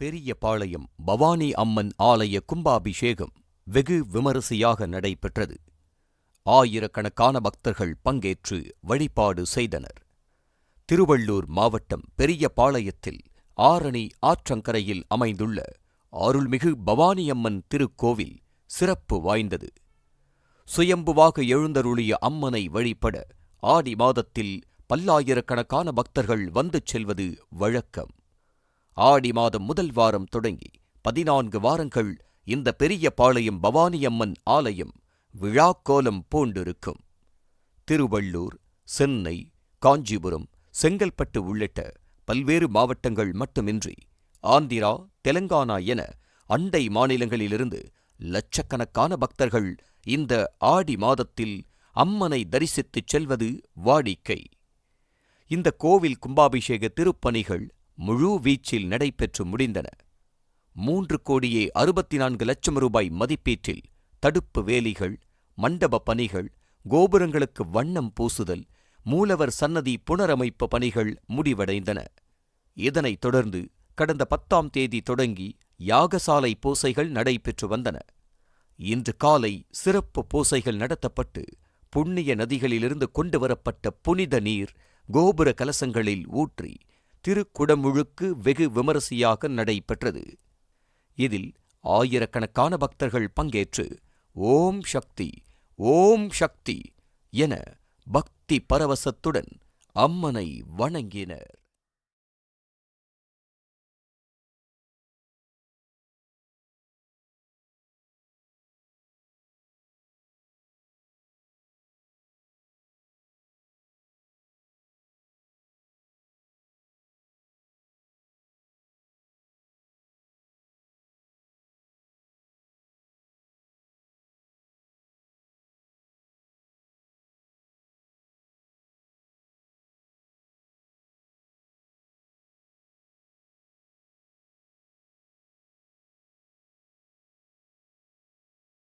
பெரிய பாளையம் பவானி அம்மன் ஆலய கும்பாபிஷேகம் வெகு விமரிசையாக நடைபெற்றது. ஆயிரக்கணக்கான பக்தர்கள் பங்கேற்று வழிபாடு செய்தனர். திருவள்ளூர் மாவட்டம் பெரிய பாளையத்தில் ஆரணி ஆற்றங்கரையில் அமைந்துள்ள அருள்மிகு பவானியம்மன் திருக்கோவில் சிறப்பு வாய்ந்தது. சுயம்புவாக எழுந்தருளிய அம்மனை வழிபட ஆடி மாதத்தில் பல்லாயிரக்கணக்கான பக்தர்கள் வந்து செல்வது வழக்கம். ஆடி மாதம் முதல் வாரம் தொடங்கி பதினான்கு வாரங்கள் இந்த பெரிய பாளையம் பவானியம்மன் ஆலயம் விழாக்கோலம் பூண்டிருக்கும். திருவள்ளூர் சென்னை காஞ்சிபுரம் செங்கல்பட்டு உள்ளிட்ட பல்வேறு மாவட்டங்கள் மட்டுமின்றி ஆந்திரா தெலங்கானா என அண்டை மாநிலங்களிலிருந்து லட்சக்கணக்கான பக்தர்கள் இந்த ஆடி மாதத்தில் அம்மனை தரிசித்துச் செல்வது வாடிக்கை. இந்த கோவில் கும்பாபிஷேக திருப்பணிகள் முழு வீச்சில் நடைபெற்று முடிந்தன. மூன்று கோடியே அறுபத்தி நான்கு லட்சம் ரூபாய் மதிப்பீட்டில் தடுப்பு வேலிகள் மண்டப பணிகள் கோபுரங்களுக்கு வண்ணம் பூசுதல் மூலவர் சன்னதி புனரமைப்பு பணிகள் முடிவடைந்தன. இதனைத் தொடர்ந்து கடந்த பத்தாம் தேதி தொடங்கி யாகசாலை பூசைகள் நடைபெற்று வந்தன. இன்று காலை சிறப்பு பூசைகள் நடத்தப்பட்டு புண்ணிய நதிகளிலிருந்து கொண்டு வரப்பட்ட புனித நீர் கோபுர கலசங்களில் ஊற்றி திருக்குடமுழுக்கு வெகு விமரிசையாக நடைபெற்றது. இதில் ஆயிரக்கணக்கான பக்தர்கள் பங்கேற்று ஓம் சக்தி ஓம் சக்தி என பக்தி பரவசத்துடன் அம்மனை வணங்கினர்.